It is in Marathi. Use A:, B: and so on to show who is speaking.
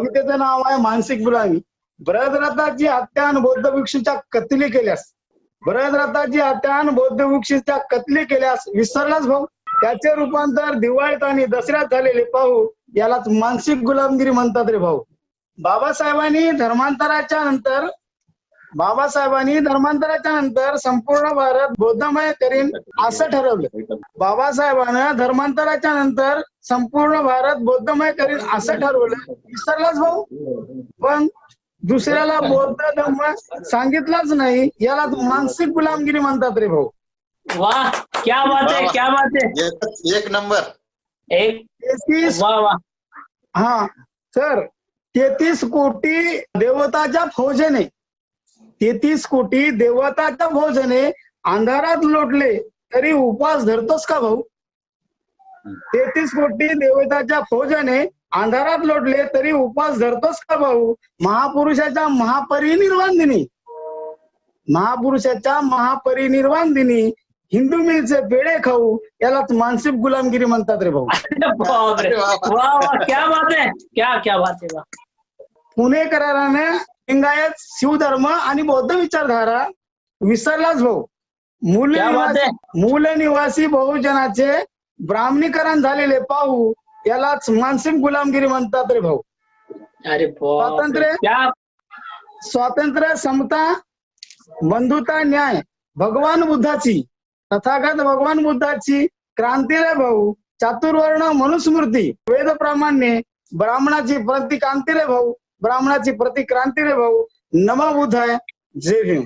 A: कवितेचं नाव आहे मानसिक गुलामी. ब्रजरथाची हत्या बौद्ध भिक्षूच्या कत्ली केल्यास. ब्रजरथाची हत्या बौद्ध भिक्षूच्या कतली केल्यास विसरलाच भाऊ. त्याचे रूपांतर दिवाळीत आणि दसऱ्यात झालेले पाहू यालाच मानसिक गुलामगिरी म्हणतात रे भाऊ. बाबासाहेबांनी धर्मांतराच्या नंतर बाबासाहेबांनी धर्मांतराच्या नंतर संपूर्ण भारत बौद्धमय करीन असं ठरवलं. बाबासाहेबांना धर्मांतराच्या नंतर संपूर्ण भारत बौद्धमय करीन असं ठरवलं. विसरलाच भाऊ? पण दुसऱ्याला बौद्ध धर्म सांगितलाच नाही याला मानसिक गुलामगिरी म्हणतात रे भाऊ.
B: वाह क्या बात है क्या बात है
C: एक नंबर.
B: एक
A: तेहतीस
B: वाह वाह
A: हा सर तेहतीस कोटी देवताच्या फौजेने तेहतीस कोटी देवताच्या फौजेने अंधारात लोटले तरी उपवास धरतोस का भाऊ? तेहतीस कोटी देवताच्या फौजेने अंधारात लोटले तरी उपवास धरतोस का भाऊ? महापुरुषाच्या महापरिनिर्वाण दिनी महापुरुषाच्या महापरिनिर्वाण दिनी हिंदू मिलचे पेढे खाऊ यालाच मानसिक गुलामगिरी म्हणतात रे भाऊ.
B: क्या बात है क्या क्या बात है वाह
A: पुणे कराराने लिंगायत शिवधर्म आणि बौद्ध विचारधारा विसरलाच भाऊ मूल? मूल निवासी बहुजनाचे ब्राह्मणीकरण झालेले पाहू यालाच मानसिक गुलामगिरी म्हणतात रे भाऊ
B: अरे.
A: स्वातंत्र्य. स्वातंत्र्य समता बंधुता न्याय भगवान बुद्धाची तथागत भगवान बुद्धाची क्रांती रे भाऊ चातुर्वर्ण मनुस्मृती वेद प्रामाण्य ब्राह्मणाची प्रतिक्रांती रे भाऊ બ્રાહ્મણાથી પ્રતિક્રાંતિને ભાવ નમા બુધાય જય ભીમ.